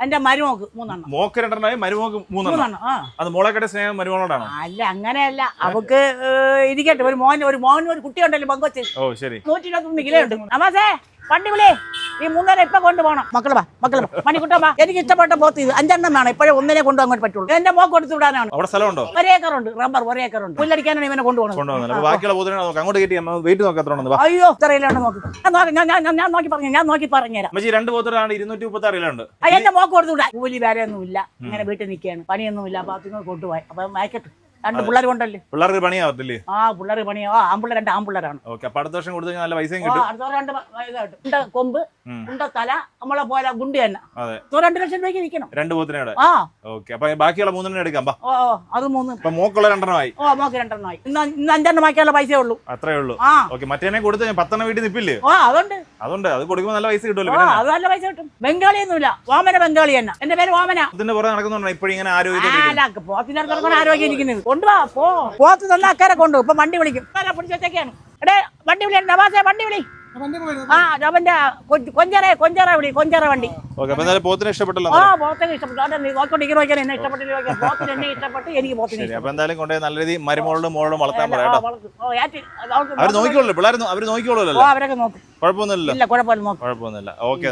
എന്റെ മരുമോക്ക് മൂന്നെണ്ണം. മോക്ക് രണ്ടെണ്ണമായി മരുമോക്ക് മൂന്നെണ്ണം. മൂന്നെണ്ണം ആ. അത് മോളെക്കടെ സ്നേഹം മരുമോളോടാണ്? അല്ല അങ്ങനെയല്ല. അവക്ക് ഏഹ്, ഇരിക്കട്ടെ. ഒരു മോൻ ഒരു മോൻ ഒരു കുട്ടിയുണ്ടല്ലോ പങ്കുവച്ച്. ഓ ശരി. നൂറ്റി ഇരുപത്തൊന്ന് കിലോ ഉണ്ട്. നമസേ പണ്ടി വിളി ഈ മൂന്നര ഇപ്പൊ കൊണ്ടുപോകണം. മക്കൾ വാ മക്കൾ വാ. വാ. എനിക്ക് ഇഷ്ടപ്പെട്ട പോത്ത് ഇത്. അഞ്ചെണ്ണം വേണം. ഇപ്പോഴേ ഒന്നിനെ കൊണ്ടു അങ്ങോട്ട് പറ്റുള്ളൂ. എന്റെ മോക്ക് കൊടുത്തു വിടാനാണ്. അവിടെ സ്ഥലമുണ്ടോ? ഒരേ ഏക്കറുണ്ട്. റബ്ബർ ഒരേ ഏക്കറുണ്ട്. പുല്ലടിക്കാനാണ് ഇവനെ കൊണ്ടുപോകണം കൊണ്ടുവന്നില്ല അപ്പൊ ബാക്കിയുള്ള പോത്തിനെ നോക്കാം. അങ്ങോട്ട് കയറ്റി വെയിറ്റ് നോക്കാം എത്ര ഉണ്ടെന്ന് വാ. അയ്യോ ഇത്രയിലാണ് നോക്ക്. ഞാൻ നോക്കി ഞാൻ ഞാൻ- ഞാൻ നോക്കി പറഞ്ഞു ഞാൻ നോക്കി പറഞ്ഞുതരാം. രണ്ട് പോത്തിനാണ് ഇരുന്നൂറ്റി മുപ്പത്തി ആറിലുണ്ട് എന്റെ മോക്ക് കൊടുത്തു വിടാം. കൂലി വേറെ ഇല്ല ഇങ്ങനെ വീട്ടിൽ നിൽക്കുകയാണ്. പണിയൊന്നുമില്ല. അപ്പൊ അതുങ്ങൾ കൊണ്ടുപോയി. അപ്പൊ വായിക്കട്ടെ രണ്ട് പിള്ളേർ കൊണ്ടല്ലേ? പിള്ളേർക്ക് പണിയാവത്തില്ലേ? ആ പിള്ളേർ പണിയാ. ആ ആമ്പിള്ളേർ രണ്ട് ആമ്പിള്ളേരാണ് ഓക്കെ അപ്പൊ അടുത്ത വർഷം കൊടുത്തു നല്ല പൈസയും കിട്ടും. അടുത്ത രണ്ട് വ- ഇതായിട്ട്. ഉണ്ട കൊമ്പ്. ഉണ്ട തല? നമ്മളെ പോലെ ഗുണ്ടി തന്നെ. രണ്ട് ലക്ഷം രൂപയ്ക്ക് നിൽക്കണം? രണ്ട് പോത്തിനോട് ആ. ഓക്കെ. അപ്പൊ ബാക്കിയുള്ള മൂന്നെണ്ണം എടുക്കാം ഓ അത് മൂന്ന്. അപ്പൊ മോക്കുള്ള രണ്ടെണ്ണമായി. ഓ മോക്ക് രണ്ടെണ്ണമായി. ഇന്ന് ഇന്ന് അഞ്ചെണ്ണം ബാക്കിയുള്ള പൈസയേ ഉള്ളൂ. അത്രേ ഉള്ളൂ. ഓക്കെ മറ്റേനെ കൊടുത്ത് പത്തെണ്ണം വീട്ടിൽ നിപ്പില്ലേ ഓ അതുണ്ട്. അതുണ്ട്. അത് കൊടുക്കുമ്പോൾ നല്ല പൈസ കിട്ടുമല്ലോ അത് നല്ല പൈസ കിട്ടും. ബംഗാളിയൊന്നുമില്ല വാമന ബംഗാളി തന്നെ. എന്റെ പേര് വാമന. ഇതിന്റെ പുറകെ നടക്കുന്നുണ്ടോ? ഇപ്പോഴും ഇങ്ങനെ ആരോഗ്യത്തോടെ ആലാക്ക് പോത്തിന്റെ ആരോഗ്യം ഇരിക്കുന്നത്. കൊണ്ടുവാ പോ. പോത്ത് നല്ല അക്കാരെ കൊണ്ടു. ഇപ്പൊ വണ്ടി വിളിക്കും. പിടിച്ചൊക്കെയാണ് എടേ വണ്ടി വിളി നവാസേ വണ്ടി വിളി. ആ അവന്റെ കൊ- കൊഞ്ചറ കൊഞ്ചറ വിളി കൊഞ്ചറ വണ്ടി. ഓക്കെ അപ്പൊ എന്തായാലും പോത്തിനെ ഇഷ്ടപ്പെട്ടല്ലോ ആ പോത്തിനെ ഇഷ്ടപ്പെട്ടു. അവിടെ നീ നോക്കിക്കൊണ്ടിരിക്കുന്ന നോക്കിയാൽ എന്നെ ഇഷ്ടപ്പെട്ടില്ല നോക്കിയാൽ പോത്തിന് എന്നെ ഇഷ്ടപ്പെട്ട് എനിക്ക് പോത്തിന് ശരി അപ്പൊ എന്തായാലും കൊണ്ടുപോയി നല്ല രീതി വളർത്താൻ പറയാം അവർ നോക്കിക്കോളൂ പിള്ളേർ അവർ ഓ നോക്കിക്കോളൂല്ലോ അവരൊക്കെ നോക്കും. കുഴപ്പമൊന്നുമില്ലല്ലോ. ഇല്ല കുഴപ്പമില്ല കുഴപ്പമൊന്നുമില്ല. ഓക്കെ